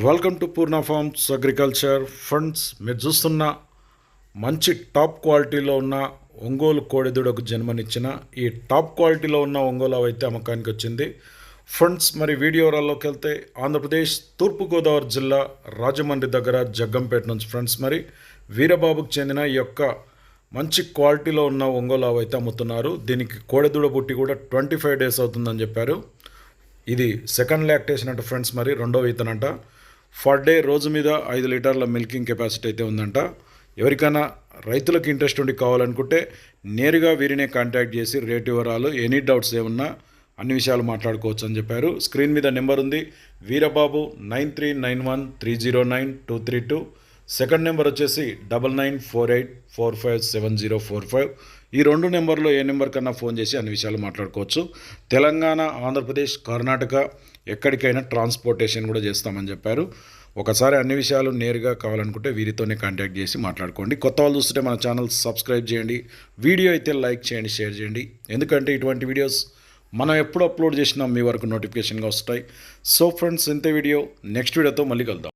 Welcome to Purna farms agriculture funds మీరు చూస్తున్న మంచి టాప్ క్వాలిటీలో ఉన్న ఒంగోలు కోడెదూడకు జన్మనిచ్చిన ఈ టాప్ క్వాలిటీలో ఉన్న ఒంగోలు అయితే అమ్మకానికి వచ్చింది. ఫండ్స్ మరి వీడియోరాల్లోకి వెళ్తే ఆంధ్రప్రదేశ్ తూర్పుగోదావరి జిల్లా రాజమండ్రి దగ్గర జగ్గంపేట నుంచి ఫ్రెండ్స్ మరి వీరబాబుకు చెందిన ఈ యొక్క మంచి క్వాలిటీలో ఉన్న ఒంగోలు అయితే అమ్ముతున్నారు. దీనికి కోడెదూడ బుట్టి కూడా ట్వంటీ ఫైవ్ డేస్ అవుతుందని చెప్పారు. ఇది సెకండ్ లాక్టేషన్ అంట ఫ్రెండ్స్ మరి రెండో ఈతనంట. ఫర్ డే రోజు మీద ఐదు లీటర్ల మిల్కింగ్ కెపాసిటీ అయితే ఉందంట. ఎవరికైనా రైతులకు ఇంట్రెస్ట్ ఉండి కావాలనుకుంటే నేరుగా వీరినే కాంటాక్ట్ చేసి రేట్ వివరాలు ఎనీ డౌట్స్ ఏమన్నా అన్ని విషయాలు మాట్లాడుకోవచ్చు అని చెప్పారు. స్క్రీన్ మీద నెంబర్ ఉంది. Veerababu nine three nine one three zero nine two three two. Second number వచ్చేసి double nine four eight four five seven zero four five. ఈ రెండు నెంబర్లో ఏ నెంబర్ కన్నా ఫోన్ చేసి అన్ని విషయాలు మాట్లాడుకోవచ్చు. తెలంగాణ ఆంధ్రప్రదేశ్ కర్ణాటక ఎక్కడికైనా ట్రాన్స్పోర్టేషన్ కూడా చేస్తామని చెప్పారు. ఒకసారి అన్ని విషయాలు నేరుగా కావాలనుకుంటే వీరితోనే కాంటాక్ట్ చేసి మాట్లాడుకోండి. కొత్త వాళ్ళు చూస్తుంటే మన ఛానల్ సబ్స్క్రైబ్ చేయండి. వీడియో అయితే లైక్ చేయండి షేర్ చేయండి. ఎందుకంటే ఇటువంటి వీడియోస్ మనం ఎప్పుడు అప్లోడ్ చేసినా మీ వరకు నోటిఫికేషన్గా వస్తాయి. సో ఫ్రెండ్స్ ఇంత వీడియో. నెక్స్ట్ వీడియోతో మళ్ళీ కలుద్దాం.